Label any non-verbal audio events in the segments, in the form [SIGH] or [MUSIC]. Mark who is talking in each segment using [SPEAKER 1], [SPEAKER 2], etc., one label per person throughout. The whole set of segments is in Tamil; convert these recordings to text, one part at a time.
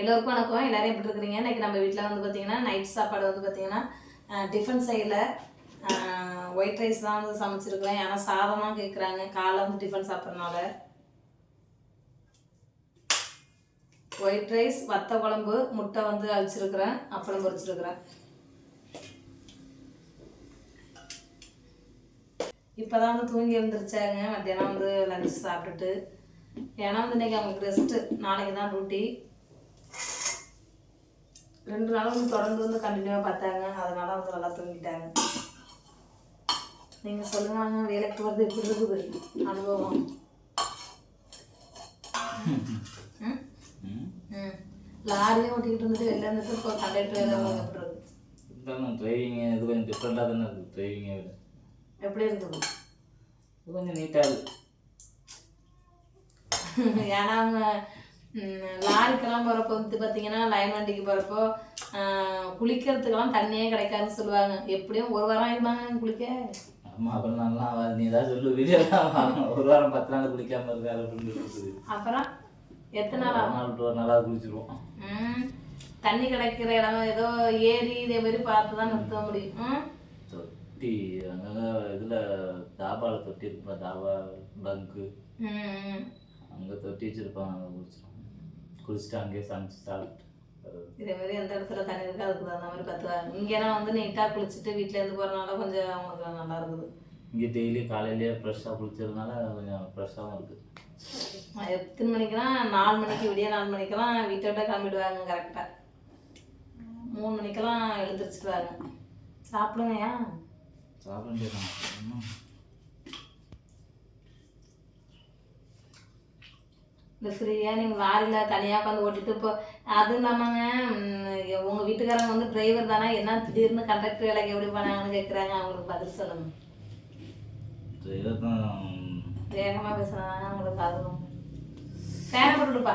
[SPEAKER 1] எல்லோருக்கும் வணக்கம். எல்லோரும் எப்படி இருக்கிறீங்க இன்னைக்கு நம்ம வீட்டில் வந்து பார்த்தீங்கன்னா நைட் சாப்பாடு வந்து பார்த்தீங்கன்னா டிஃபன் சைடில் ஒயிட் ரைஸ் தான் வந்து சமைச்சிருக்கிறேன். ஏன்னா சாதமாக கேட்குறாங்க காலைல வந்து டிஃபன் சாப்பிட்றதுனால. ஒயிட் ரைஸ் வத்த குழம்பு முட்டை வந்து அவிச்சிருக்கிறேன். அப்பளம் பொரிச்சிருக்கிறேன். இப்போ தான் வந்து தூங்கி எழுந்திரிச்சாங்க. மத்தியானம் வந்து லஞ்ச் சாப்பிட்டுட்டு. ஏன்னா வந்து இன்னைக்கு அவங்களுக்கு ரெஸ்ட்டு நாளைக்கு தான் டியூட்டி ரெண்டு நாளும் வந்து தொடர்ந்து வந்து கண்டினியூவாக பார்த்தாங்க. அதனால வந்து நல்லா தூங்கிட்டாங்க. நீங்கள் சொல்லுங்க வாங்க வேலைக்கு போகிறது எப்படி இருக்குது? அனுபவம். லாரியே ஓட்டிக்கிட்டு இருந்துட்டு வெளில இருந்துட்டு இப்போ கண்டக்டர் வேலை எப்படி
[SPEAKER 2] டிரைவிங் இது கொஞ்சம் டிஃப்ரெண்ட்டாக தானே இருக்குது டிரைவிங்கை விட.
[SPEAKER 1] எப்படி இருக்குது?
[SPEAKER 2] கொஞ்சம் நீட்டாக இருக்குது
[SPEAKER 1] ஏன்னா அவங்க லாரிக்கெல்லாம் போகிறப்போ வந்து பார்த்தீங்கன்னா லைன் வண்டிக்கு போகிறப்போ குளிக்கிறதுக்கெல்லாம் தண்ணியே கிடைக்காதுன்னு சொல்லுவாங்க. எப்படியும் ஒரு வாரம் ஆயிடுவாங்க குளிக்க?
[SPEAKER 2] ஆமாம் அப்புறம் நல்லா நீ ஏதாவது சொல்லு வீடியோ ஒரு வாரம் பத்து நாள் குளிக்காமல் இருக்காரு அப்படின்னு
[SPEAKER 1] அப்புறம் எத்தனை நாள்?
[SPEAKER 2] நாள் விட்டு ஒரு நாளாக குளிச்சிருவோம்.
[SPEAKER 1] தண்ணி கிடைக்கிற இடம் ஏதோ ஏரி இதே மாதிரி பார்த்து தான் நிறுத்த முடியும்?
[SPEAKER 2] தொட்டி அங்கங்கே இதில் தாபாவில் தொட்டி இருப்பா தாபா பங்கு. அங்கே தொட்டி வச்சுருப்பாங்க அங்கே குளிச்சிருவோம். குளிச்சுட்டு அங்கேயே சமைச்சு சாப்பிட்டு.
[SPEAKER 1] இதே மாதிரி எந்த இடத்துல தண்ணி இருக்கோ அதுக்கு தகுந்த மாதிரி பார்த்துவாங்க இங்கேனா வந்து நீட்டாக குளிச்சுட்டு வீட்டிலேருந்து போகிறனால கொஞ்சம் அவங்களுக்கு நல்லா இருக்குது.
[SPEAKER 2] இங்கே டெய்லி காலையிலேயே ஃப்ரெஷ்ஷாக குளிச்சதுனால கொஞ்சம் ஃப்ரெஷ்ஷாகவும் இருக்குது
[SPEAKER 1] எத்தனை மணிக்கெல்லாம் நாலு மணிக்கு விடிய நாலு மணிக்கெல்லாம் வீட்டை விட்ட கிளம்பிடுவாங்க கரெக்டாக மூணு மணிக்கெல்லாம் எழுந்திரிச்சிடுவாங்க. சாப்பிடுங்கய்யா.
[SPEAKER 2] சாப்பிட
[SPEAKER 1] இந்த ஃப்ரீயாக நீங்கள் லாரியில் தனியாக உட்காந்து ஓட்டிட்டு இப்போ அதுவும் இல்லாமங்க ம், உங்க வீட்டுக்காரங்க வந்து டிரைவர் தானே? என்ன திடீர்னு கண்டக்டர் வேலைக்கு எப்படி பண்ணாங்கன்னு கேட்குறாங்க அவங்களுக்கு பதில் சொல்லுங்க. வேகமாக பேசுனாங்க அவங்களுக்கு அதுவும் ஃபேனை போட்டுடுப்பா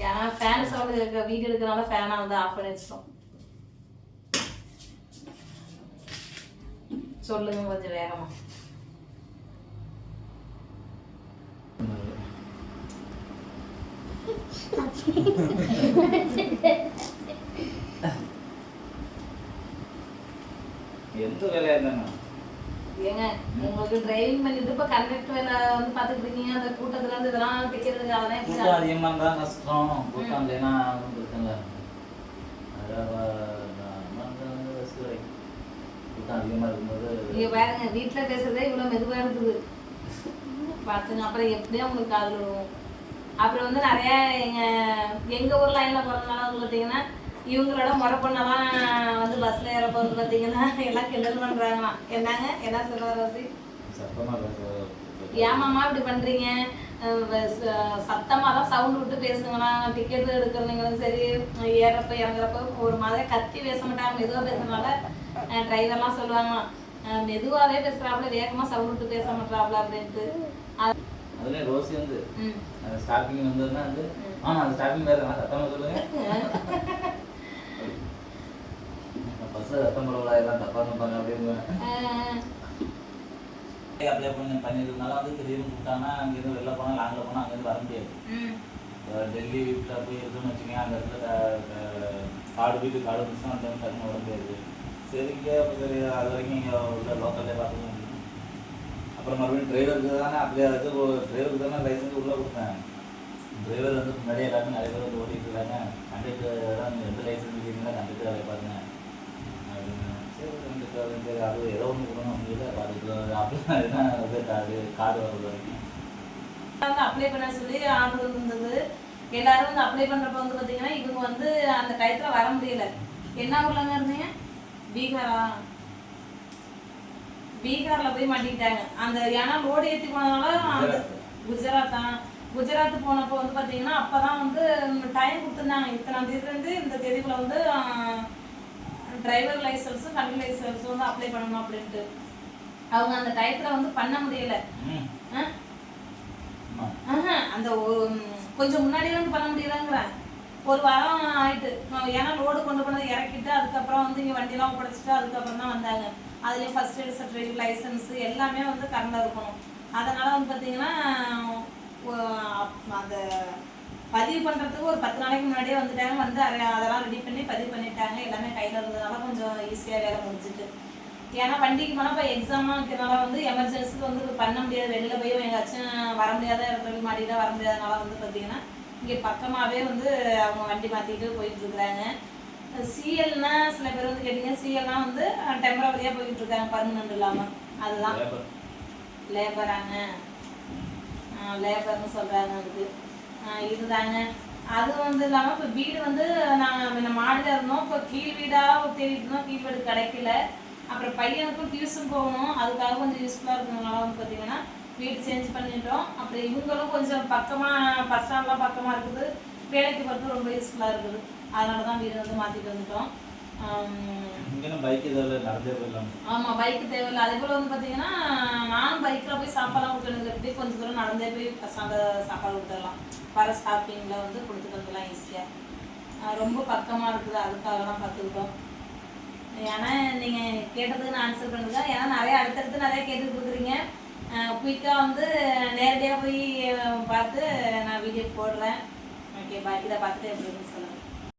[SPEAKER 1] ஏன்னா ஃபேன் சவுண்டு இருக்க வீடியோ எடுக்கிறனால ஃபேனை வந்து ஆஃப் பண்ணி வச்சிட்டோம் சொல்லுங்க கொஞ்சம் வேகமாக
[SPEAKER 2] எந்த வேலையாக இருந்தாங்க?
[SPEAKER 1] ஏங்க உங்களுக்கு டிரைவிங் பண்ணிட்டு இப்போ கண்டக்டர் வேலை வந்து பார்த்துட்டு இருக்கீங்க அந்த கூட்டத்துல இருந்து இதெல்லாம் அதெல்லாம்
[SPEAKER 2] கூட்டம் அதிகமாக இருந்தால் கஷ்டம் கூட்டம் இல்லைன்னா ஒன்றும் பிரச்சனை கூட்டம் இருக்கும்போது
[SPEAKER 1] நீங்க பாருங்க வீட்ல பேசுறதே இவ்வளவு மெதுவா இருக்குது. பார்த்துங்க அப்புறம் எப்படியும் உங்களுக்கு காதுல அப்புறம் வந்து நிறைய எங்க எங்க ஊர் லைன்ல போறதுனால வந்து பாத்தீங்கன்னா இவங்களோட முறை பொண்ணெல்லாம் வந்து பஸ்ல ஏறப்போ வந்து பாத்தீங்கன்னா எல்லாம் கிண்டல் பண்றாங்களாம். என்னங்க? என்ன
[SPEAKER 2] சத்தமாக பேச
[SPEAKER 1] ஏமாம்மா இப்படி பண்றீங்க? அஹ் வ- ச- சத்தமா தான் சவுண்ட் விட்டு பேசுங்களா டிக்கெட் எடுக்கிறவங்களும் சரி ஏறப்ப இறங்குறப்ப ஒரு மாதிரி கத்தி பேச மாட்டாங்க. மெதுவா பேசுறதுனால டிரைவர்லாம் சொல்லுவாங்களாம். அஹ் மெதுவாவே பேசுறாப்புல வேகமா சவுண்ட் விட்டு பேச மாட்டாப்ல அப்படின்ட்டு. அது-
[SPEAKER 2] அதுலேயும் ரோசி வந்து
[SPEAKER 1] ம்.
[SPEAKER 2] ஸ்டார்டிங் வந்ததுன்னா வந்து ஆமாம் அந்த ஸ்டார்டிங் வேறு நான் சத்தமாக சொல்லுங்க. [LAUGHS] பஸ்ஸில் சத்தம் போடலாம் எல்லாம் தப்பாக நினைப்பாங்க அப்படின்னு அப்ளை பண்ணி பண்ணியிருந்தனால வந்து திடீர்னு கூப்பிட்டாங்கன்னா அங்கேருந்து வெளில போனால் லாங்கில் போனால் அங்கேருந்து வர முடியாது. டெல்லி வீட்டில் போய் இருக்குன்னு வச்சுக்கோங்க அந்த இடத்துல காடு வீட்டு காடு இருந்துச்சுன்னா அந்த டைம் டக்குன்னு வர முடியாது. சரி இங்கே அப்போ சரி அது வரைக்கும் இங்கே உள்ள லோக்கல்லே பார்த்துக்கணும் அப்புறம் மறுபடியும் டிரைவருக்கு தானே அப்படியே அது டிரைவருக்கு தானே லைசன்ஸ் உள்ளே கொடுத்தேன். டிரைவர் வந்து முன்னாடியே எல்லாருமே நிறைய பேர் வந்து ஓட்டிகிட்டு இருக்காங்க. கண்டக்டர் தான் எந்த லைசன்ஸ் இல்லைங்களா கண்டக்டர் வேலை பாருங்க. அப்படின்னு சரி கண்டக்டர் சரி அது ஏதோ ஒன்று கொடுக்கணும் அப்படின்னு பார்த்துட்டு அப்படிலாம் இதுதான் வந்து கார்டு கார்டு வர்றது வரைக்கும்.
[SPEAKER 1] வந்து அப்ளை பண்ண சொல்லி ஆர்டர் இருந்தது. எல்லாரும் வந்து அப்ளை பண்ணுறப்ப வந்து பார்த்தீங்கன்னா இவங்க வந்து அந்த டயத்தில் வர முடியல. என்ன ஊர்லங்க இருந்தீங்க பீகாரா? பீகார்ல போய் மாட்டிக்கிட்டாங்க. அந்த ஏன்னா லோடு ஏத்தி போனதுனால அந்த குஜராத் தான் குஜராத் போனப்போ வந்து பாத்தீங்கன்னா அப்பதான் வந்து டைம் கொடுத்துருந்தாங்க. இத்தனாம் இருந்து இந்த தேதிக்குள்ள வந்து டிரைவர் லைசன்ஸும் கண்ட்ரி லைசன்ஸும் வந்து அப்ளை பண்ணணும் அப்படின்ட்டு. அவங்க அந்த டயத்துல வந்து பண்ண முடியல. அந்த கொஞ்சம் முன்னாடியே வந்து பண்ண முடியலங்கிறேன் ஒரு வாரம் ஆயிட்டு. ஏன்னா லோடு கொண்டு போனதை இறக்கிட்டு அதுக்கப்புறம் வந்து இங்கே வண்டியெல்லாம் ஒப்படைச்சிட்டு அதுக்கப்புறம் தான் வந்தாங்க. அதுலேயும் ஃபஸ்ட் எய்ட் சர்டிஃபிகேட் லைசன்ஸு எல்லாமே வந்து கரண்டாக இருக்கணும். அதனால் வந்து பார்த்தீங்கன்னா அந்த பதிவு பண்ணுறதுக்கு ஒரு பத்து நாளைக்கு முன்னாடியே வந்துட்டாங்க. வந்து அதை- அதெல்லாம் ரெடி பண்ணி பதிவு பண்ணிட்டாங்க. எல்லாமே கையில் இருந்ததுனால கொஞ்சம் ஈஸியாக வேலை முடிஞ்சுட்டு. ஏன்னா வண்டிக்கு போனால் இப்போ எக்ஸாமாக இருக்கிறனால வந்து எமர்ஜென்சிக்கு வந்து பண்ண முடியாது. வெளியில் போய் எங்கேயாச்சும் வர முடியாத இடத்துல மாடியில் வர முடியாதனால வந்து பார்த்தீங்கன்னா இங்கே பக்கமாகவே வந்து அவங்க வண்டி மாற்றிட்டு போயிட்டு இருக்கிறாங்க. சிஎல்னா சில பேர் வந்து கேட்டீங்க சிஎல்னா வந்து டெம்பரவரியாக போயிட்டு இருக்காங்க பர்மனண்ட் இல்லாமல் அதுதான்.
[SPEAKER 2] லேபர்
[SPEAKER 1] லேபராங்க லேபர்னு சொல்கிறாங்க அதுக்கு. இதுதாங்க. அது வந்து இல்லாமல் இப்போ வீடு வந்து நாங்கள் முன்ன மாடியில் இருந்தோம் இப்போ கீழ் வீடாக தேடிட்டு இருந்தோம் கீழ் வீடு கிடைக்கல. அப்புறம் பையனுக்கும் டியூஷன் போகணும் அதுக்காக கொஞ்சம் யூஸ்ஃபுல்லாக இருக்கிறதுனால வந்து பார்த்தீங்கன்னா வீடு சேஞ்ச் பண்ணிட்டோம். அப்புறம் இவங்களும் கொஞ்சம் பக்கமாக பஸ் ஸ்டாண்ட்லாம் பக்கமாக இருக்குது. வேலைக்கு போகிறது ரொம்ப யூஸ்ஃபுல்லாக இருக்குது. அதனால தான் வீடு வந்து மாற்றிட்டு வந்துட்டோம். ஆம்,
[SPEAKER 2] இங்கே
[SPEAKER 1] பைக் தேவையில்ல. அதே போல வந்து பாத்தீங்கன்னா நானும் பைக்ல போய் சாப்பாடுலாம் கொடுக்கணும் எப்படி கொஞ்சம் தூரம் நடந்தே போய் பசங்க சாப்பாடு கொடுத்துடலாம். வர ஸ்டாப்பிங்ல வந்து கொடுத்துட்டு வந்துடலாம் ஈஸியா ஆஹ் ரொம்ப பக்கமா இருக்குது. அதுக்காக தான் பார்த்துக்கிட்டோம். ஏன்னா நீங்க கேட்டதுக்கு நான் ஆன்சர் பண்ணுங்க ஏன்னா நிறைய அடுத்தடுத்து நிறைய கேட்டு கொடுக்குறீங்க. குயிக்காக வந்து நேரடியாக போய் பார்த்து நான் வீடியோ போடுறேன். ஓகே பாய் இதை பார்த்துட்டு எப்படி இருக்குன்னு சொல்லுங்கள்